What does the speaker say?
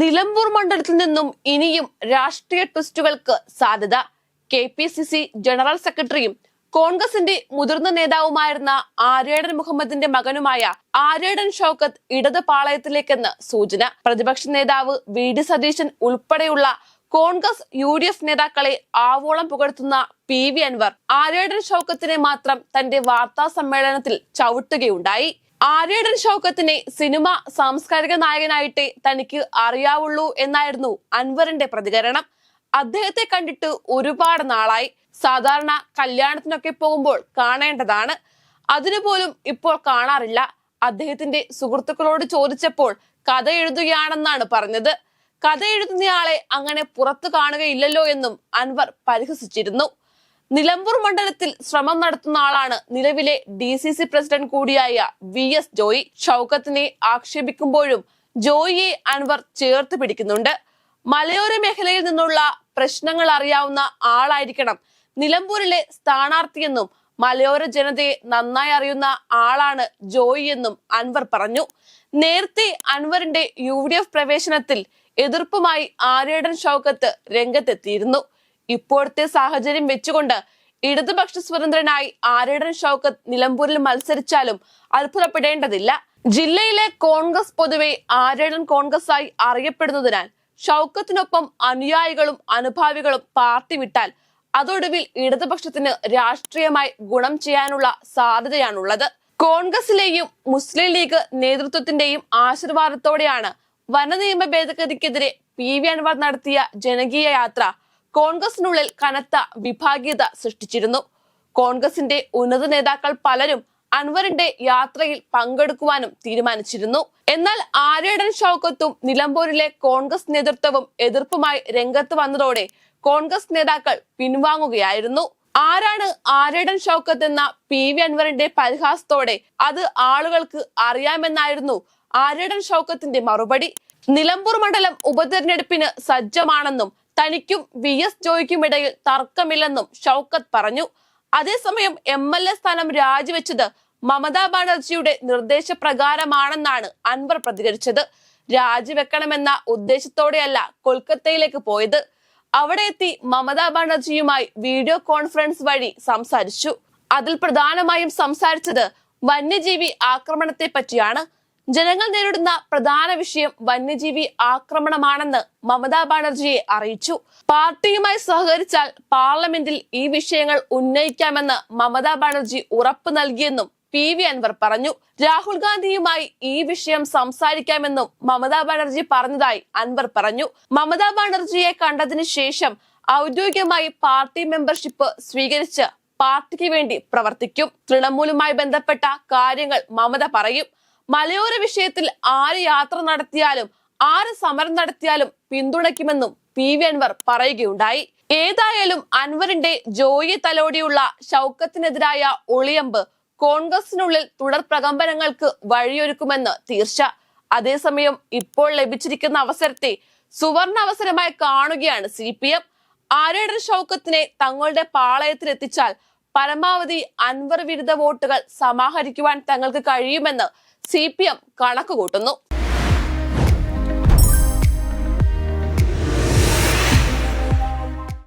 നിലമ്പൂർ മണ്ഡലത്തിൽ നിന്നും ഇനിയും രാഷ്ട്രീയ ട്വിസ്റ്റുകൾക്ക് സാധ്യത. K P C C general സെക്രട്ടറിയും കോൺഗ്രസിന്റെ മുതിർന്ന നേതാവുമായിരുന്ന ആര്യേടൻ മുഹമ്മദിന്റെ മകനുമായ ആര്യേടൻ ഷൗക്കത്ത് ഇടത് പാളയത്തിലേക്കെന്ന് സൂചന. പ്രതിപക്ഷ നേതാവ് വി ഡി സതീശൻ ഉൾപ്പെടെയുള്ള കോൺഗ്രസ് യു ഡി എഫ് നേതാക്കളെ ആവോളം പുകഴ്ത്തുന്ന പി വി അൻവർ ആര്യേടൻ ഷൗക്കത്തിനെ മാത്രം തന്റെ വാർത്താ സമ്മേളനത്തിൽ ചവിട്ടുകയുണ്ടായി. ആര്യാടൻ ഷൗക്കത്തിനെ സിനിമ സാംസ്കാരിക നായകനായിട്ടേ തനിക്ക് അറിയാവുള്ളൂ എന്നായിരുന്നു അൻവറിന്റെ പ്രതികരണം. അദ്ദേഹത്തെ കണ്ടിട്ട് ഒരുപാട് നാളായി. സാധാരണ കല്യാണത്തിനൊക്കെ പോകുമ്പോൾ കാണേണ്ടതാണ്. അതിനുപോലും ഇപ്പോൾ കാണാറില്ല. അദ്ദേഹത്തിന്റെ സുഹൃത്തുക്കളോട് ചോദിച്ചപ്പോൾ കഥ എഴുതുകയാണെന്നാണ് പറഞ്ഞത്. കഥ എഴുതുന്നയാളെ അങ്ങനെ പുറത്തു കാണുകയില്ലല്ലോ എന്നും അൻവർ പരിഹസിച്ചിരുന്നു. നിലമ്പൂർ മണ്ഡലത്തിൽ ശ്രമം നടത്തുന്ന ആളാണ് നിലവിലെ ഡി സി സി പ്രസിഡന്റ് കൂടിയായ വി എസ് ജോയി. ഷൗക്കത്തിനെ ആക്ഷേപിക്കുമ്പോഴും ജോയിയെ അൻവർ ചേർത്ത് പിടിക്കുന്നുണ്ട്. മലയോര മേഖലയിൽ നിന്നുള്ള പ്രശ്നങ്ങൾ അറിയാവുന്ന ആളായിരിക്കണം നിലമ്പൂരിലെ സ്ഥാനാർത്ഥിയെന്നും മലയോര ജനതയെ നന്നായി അറിയുന്ന ആളാണ് ജോയി എന്നും അൻവർ പറഞ്ഞു. നേരത്തെ അൻവറിന്റെ യു ഡി എഫ് പ്രവേശനത്തിൽ എതിർപ്പുമായി ആര്യേടൻ ഷൗക്കത്ത് രംഗത്തെത്തിയിരുന്നു. ഇപ്പോഴത്തെ സാഹചര്യം വെച്ചുകൊണ്ട് ഇടതുപക്ഷ സ്വതന്ത്രനായി ആരേടൻ ഷൗക്കത്ത് നിലമ്പൂരിൽ മത്സരിച്ചാലും അത്ഭുതപ്പെടേണ്ടതില്ല. ജില്ലയിലെ കോൺഗ്രസ് പൊതുവെ ആരേടൻ കോൺഗ്രസ് ആയി അറിയപ്പെടുന്നതിനാൽ ഷൗക്കത്തിനൊപ്പം അനുയായികളും അനുഭാവികളും പാർട്ടി വിട്ടാൽ അതൊടുവിൽ ഇടതുപക്ഷത്തിന് രാഷ്ട്രീയമായി ഗുണം ചെയ്യാനുള്ള സാധ്യതയാണുള്ളത്. കോൺഗ്രസിലെയും മുസ്ലിം ലീഗ് നേതൃത്വത്തിന്റെയും ആശീർവാദത്തോടെയാണ് വനനിയമ ഭേദഗതിക്കെതിരെ പി വി അൻവർ നടത്തിയ ജനകീയ യാത്ര കോൺഗ്രസിനുള്ളിൽ കനത്ത വിഭാഗീയത സൃഷ്ടിച്ചിരുന്നു. കോൺഗ്രസിന്റെ ഉന്നത നേതാക്കൾ പലരും അൻവറിന്റെ യാത്രയിൽ പങ്കെടുക്കുവാനും തീരുമാനിച്ചിരുന്നു. എന്നാൽ ആര്യടൻ ഷൗക്കത്തും നിലമ്പൂരിലെ കോൺഗ്രസ് നേതൃത്വവും എതിർപ്പുമായി രംഗത്ത് വന്നതോടെ കോൺഗ്രസ് നേതാക്കൾ പിൻവാങ്ങുകയായിരുന്നു. ആരാണ് ആര്യടൻ ഷൗക്കത്ത് എന്ന പി വി അൻവറിന്റെ പരിഹാസത്തോടെ അത് ആളുകൾക്ക് അറിയാമെന്നായിരുന്നു ആര്യടൻ ഷൗക്കത്തിന്റെ മറുപടി. നിലമ്പൂർ മണ്ഡലം ഉപതെരഞ്ഞെടുപ്പിന് സജ്ജമാണെന്നും തനിക്കും വി എസ് ജോയ്ക്കും ഇടയിൽ തർക്കമില്ലെന്നും ഷൗക്കത്ത് പറഞ്ഞു. അതേസമയം എം എൽ എ സ്ഥാനം രാജിവെച്ചത് മമതാ ബാനർജിയുടെ നിർദ്ദേശപ്രകാരമാണെന്നാണ് അൻവർ പ്രതികരിച്ചത്. രാജിവെക്കണമെന്ന ഉദ്ദേശത്തോടെയല്ല കൊൽക്കത്തയിലേക്ക് പോയത്. അവിടെ എത്തി മമതാ ബാനർജിയുമായി വീഡിയോ കോൺഫറൻസ് വഴി സംസാരിച്ചു. അതിൽ പ്രധാനമായും സംസാരിച്ചത് വന്യജീവി ആക്രമണത്തെ പറ്റിയാണ്. ജനങ്ങൾ നേരിടുന്ന പ്രധാന വിഷയം വന്യജീവി ആക്രമണമാണെന്ന് മമതാ ബാനർജിയെ അറിയിച്ചു. പാർട്ടിയുമായി സഹകരിച്ചാൽ പാർലമെന്റിൽ ഈ വിഷയങ്ങൾ ഉന്നയിക്കാമെന്ന് മമതാ ബാനർജി ഉറപ്പ് നൽകിയെന്നും പി വി അൻവർ പറഞ്ഞു. രാഹുൽ ഗാന്ധിയുമായി ഈ വിഷയം സംസാരിക്കാമെന്നും മമതാ ബാനർജി പറഞ്ഞതായി അൻവർ പറഞ്ഞു. മമതാ ബാനർജിയെ കണ്ടതിന് ശേഷം ഔദ്യോഗികമായി പാർട്ടി മെമ്പർഷിപ്പ് സ്വീകരിച്ച് പാർട്ടിക്ക് വേണ്ടി പ്രവർത്തിക്കും. തൃണമൂലുമായി ബന്ധപ്പെട്ട കാര്യങ്ങൾ മമത പറയും. മലയോര വിഷയത്തിൽ ആര് യാത്ര നടത്തിയാലും ആര് സമരം നടത്തിയാലും പിന്തുണയ്ക്കുമെന്നും പി വി അൻവർ പറയുകയുണ്ടായി. ഏതായാലും അൻവറിന്റെ ജോയി തലോടിയുള്ള ഷൗക്കത്തിനെതിരായ ഒളിയമ്പ് കോൺഗ്രസിനുള്ളിൽ തുടർ പ്രകമ്പനങ്ങൾക്ക് വഴിയൊരുക്കുമെന്ന് തീർച്ച. അതേസമയം ഇപ്പോൾ ലഭിച്ചിരിക്കുന്ന അവസരത്തെ സുവർണ അവസരമായി കാണുകയാണ് സി പി എം. ആരേടൻ ഷൗക്കത്തിനെ തങ്ങളുടെ പാളയത്തിലെത്തിച്ചാൽ പരമാവധി അൻവർ വിരുദ്ധ വോട്ടുകൾ സമാഹരിക്കുവാൻ തങ്ങൾക്ക് കഴിയുമെന്ന് സി പി എം കണക്കുകൂട്ടുന്നു